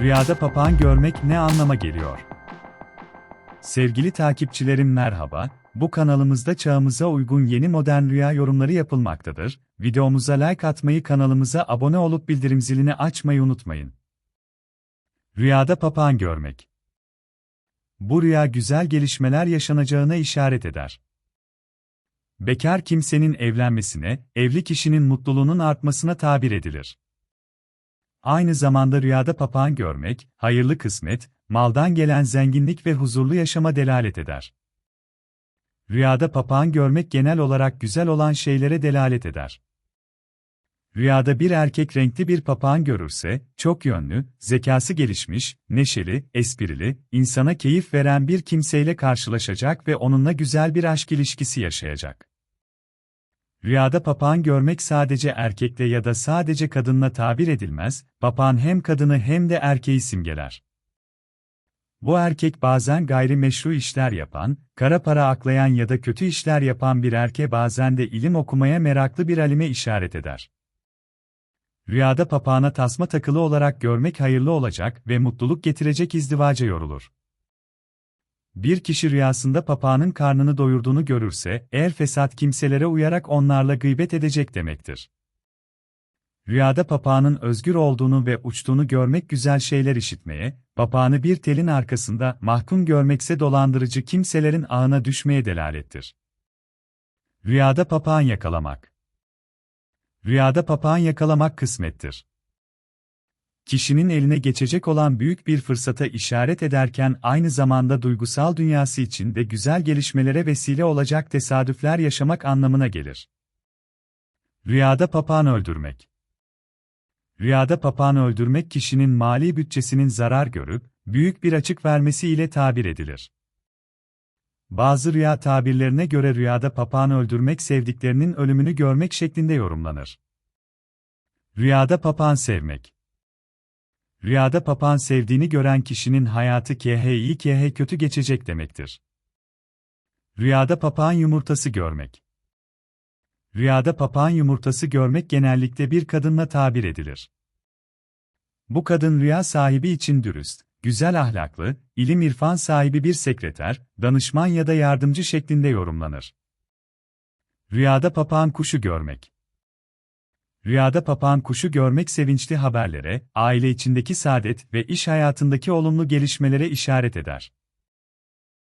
Rüyada papağan görmek ne anlama geliyor? Sevgili takipçilerim merhaba, bu kanalımızda çağımıza uygun yeni modern rüya yorumları yapılmaktadır. Videomuza like atmayı kanalımıza abone olup bildirim zilini açmayı unutmayın. Rüyada papağan görmek. Bu rüya güzel gelişmeler yaşanacağına işaret eder. Bekar kimsenin evlenmesine, evli kişinin mutluluğunun artmasına tabir edilir. Aynı zamanda rüyada papağan görmek, hayırlı kısmet, maldan gelen zenginlik ve huzurlu yaşama delalet eder. Rüyada papağan görmek genel olarak güzel olan şeylere delalet eder. Rüyada bir erkek renkli bir papağan görürse, çok yönlü, zekası gelişmiş, neşeli, esprili, insana keyif veren bir kimseyle karşılaşacak ve onunla güzel bir aşk ilişkisi yaşayacak. Rüyada papağan görmek sadece erkekle ya da sadece kadınla tabir edilmez, papağan hem kadını hem de erkeği simgeler. Bu erkek bazen gayrimeşru işler yapan, kara para aklayan ya da kötü işler yapan bir erke bazen de ilim okumaya meraklı bir alime işaret eder. Rüyada papağana tasma takılı olarak görmek hayırlı olacak ve mutluluk getirecek izdivaca yorulur. Bir kişi rüyasında papağanın karnını doyurduğunu görürse, eğer fesat kimselere uyarak onlarla gıybet edecek demektir. Rüyada papağanın özgür olduğunu ve uçtuğunu görmek güzel şeyler işitmeye, papağanı bir telin arkasında mahkum görmekse dolandırıcı kimselerin ağına düşmeye delalettir. Rüyada papağan yakalamak Rüyada papağan yakalamak kısmettir kişinin eline geçecek olan büyük bir fırsata işaret ederken aynı zamanda duygusal dünyası için de güzel gelişmelere vesile olacak tesadüfler yaşamak anlamına gelir. Rüyada papağan öldürmek Rüyada papağan öldürmek kişinin mali bütçesinin zarar görüp, büyük bir açık vermesi ile tabir edilir. Bazı rüya tabirlerine göre rüyada papağan öldürmek sevdiklerinin ölümünü görmek şeklinde yorumlanır. Rüyada papağan sevmek Rüyada papağan sevdiğini gören kişinin hayatı KHI KH kötü geçecek demektir. Rüyada papağan yumurtası görmek. Rüyada papağan yumurtası görmek genellikle bir kadınla tabir edilir. Bu kadın rüya sahibi için dürüst, güzel ahlaklı, ilim irfan sahibi bir sekreter, danışman ya da yardımcı şeklinde yorumlanır. Rüyada papağan kuşu görmek. Rüyada papağan kuşu görmek sevinçli haberlere, aile içindeki saadet ve iş hayatındaki olumlu gelişmelere işaret eder.